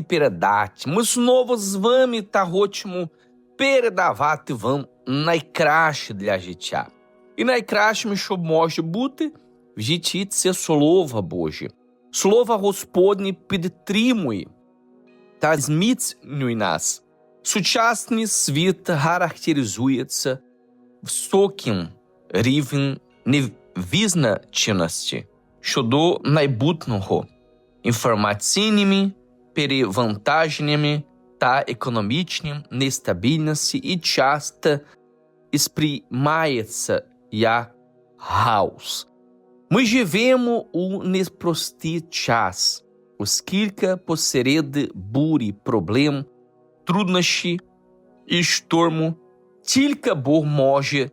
передачі. Ми знову з вами та хочемо передавати вам найкраще для життя. І найкращим, що може бути в житті, це Слово Боже. Слово Господнє підтримує та зміцнює нас. Сучасний світ характеризується високим рівнем невизначеності щодо майбутнього, інформаційними перевантаженнями та економічним нестабільності і часто сприймається як хаос. Ми живемо у непростий час, оскільки посеред бурі проблем, труднощі і шторму тільки Бог може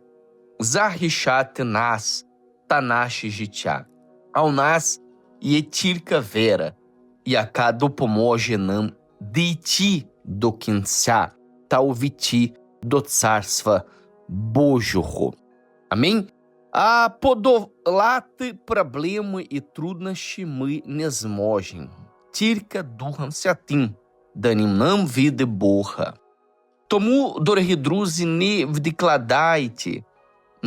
захищати нас та наше життя. А у нас є тільки віра, яка допоможе нам дійти до кінця та увійти до Царства Божого. Амінь. А подолати проблеми і труднощі ми не зможемо. Тільки Духом Святим, даним нам від Бога. Тому, дорогі друзі, не відкладайте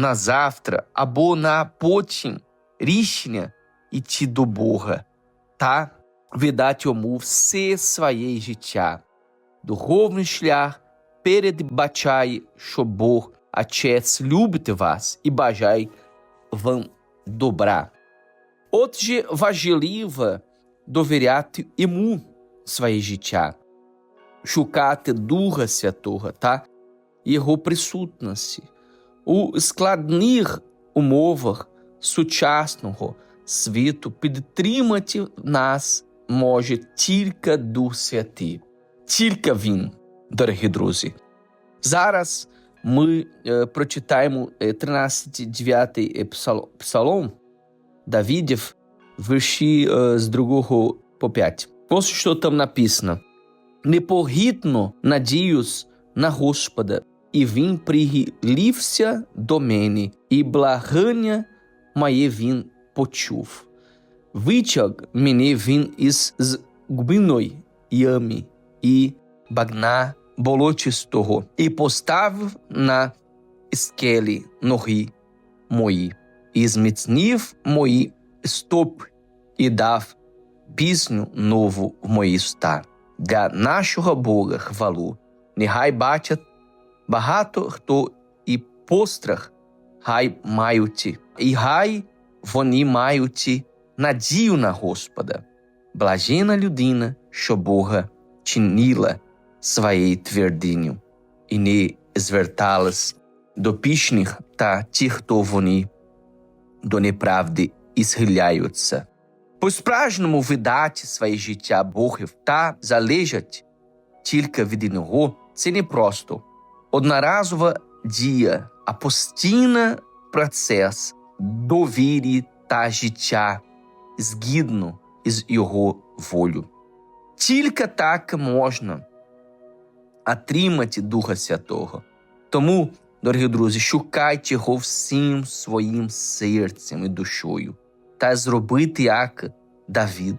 na Zaftra, Abona, Potin, Rishnia e Tidoborra, tá? Vedat Omuv, Se Svayei Jitya, do Rovnishliar, Pered Bachai, Shobor, Achets, Lyubtevas e Bajai vão dobrar. Otje do Veriat Emu, Svayei Jitya, Shukate Durra-se a torra, tá? E errou pressutna-se. У складних умовах сучасного світу підтримати нас може тільки Дух Святий, тільки Він, дорогі друзі. Зараз ми е, прочитаємо 13-9 псалом Давидів, вірші е, з 2 по 5. Ось що там написано. Непогідно надіюсь на Господа, і він прихилився до мене, і благання моє він почув. Витяг мене він із глибиної ями і багна болотистого, і поставив на скелі ноги мої, і зміцнив мої стопи, і дав пісню нову в мої уста. Для нашого Бога хвалу, нехай бачать багато хто і пострах хай мають, і хай вони мають надію на Господа. Блажена людина, що Бога чинила своєю твердиню і не зверталась до пішних та тих, хто вони до неправди і схиляються. По-справжньому видати своє життя Богів та залежать тільки від нього – це не просто одноразова дія, а постійний процес довірі та життя згідно із його волю. Тільки так можна отримати Духа Святого. Тому, дорогі друзі, шукайте його всім своїм серцем і душою та зробити як Давид,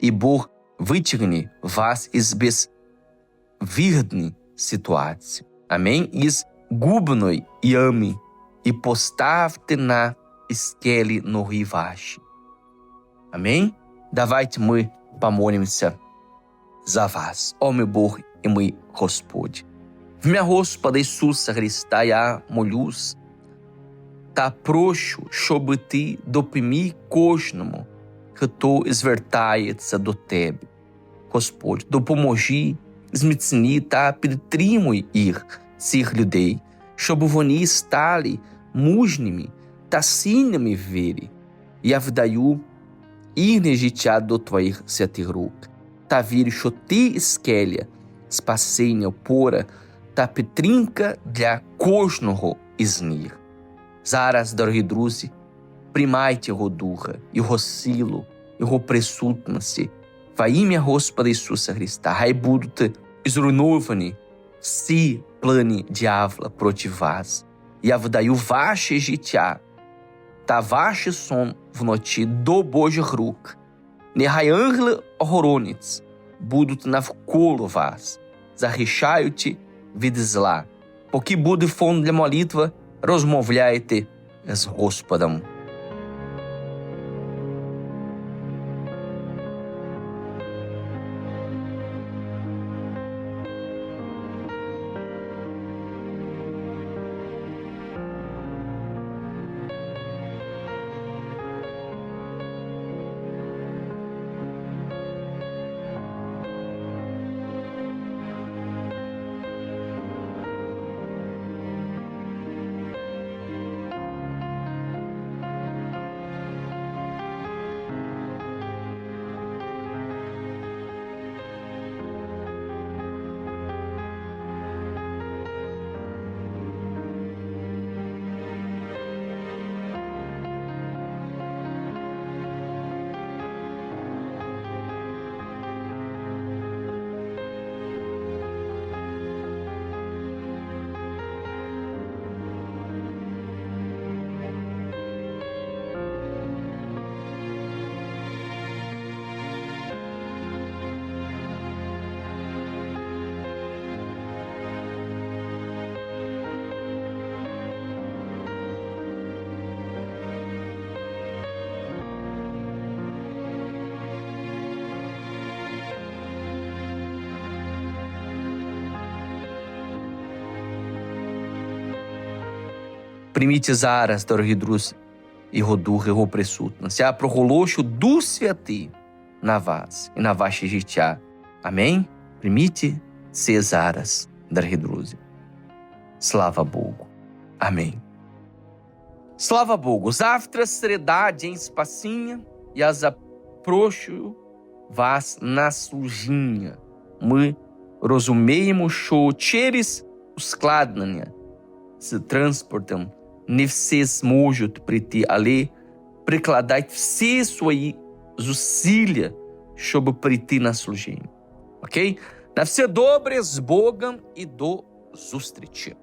і Бог витягне вас із безвигідної ситуації. Амінь. Із губної ями і поставте на скелі ноги ваші. Амінь. Давайте ми помолимся за вас, о мій Бог і мій Господь. В ім'я Господа Ісуса Христа я молюсь та прощу, щоб ти допоміг кожному, хто звертається до тебе. Господь, допоможи, Зміцні та підтримуй їх, цих людей, щоб вони стали мужніми та сильними в вірі. Я вдаю їхнє життя до твоїх святих рук та вірю, що ти скеля, спасіння, опора та підтримка для кожного із них. Зараз, дорогі друзі, приймайте Його Духа, Його силу, Його присутності во ім'я Господа Ісуса Христа. Хай будуть зруйновані всі плани дьявола проти вас. Я вдаю ваше життя та ваш сон вночі до Божих рук. Нехай ангели-охоронець будуть навколо вас, захищаючи від зла. Поки буде фон для молитви, розмовляйте з Господом. Прийміть зараз, дорогі друзі, Його дух, Його присутність. Я проголошу Дух Святий на вас і на ваше життя. Амінь. Прийміть це зараз, дорогі друзі. Слава Богу. Амінь. Слава Богу. Завтра середа, день спасіння. Я запрошую вас на служіння. Ми розуміємо, що через ускладнення з транспортом не всі зможуть прийти, але прикладайте всі свої зусилля, щоб прийти на служіння. Окей? На все добре з Богом і до зустрічі.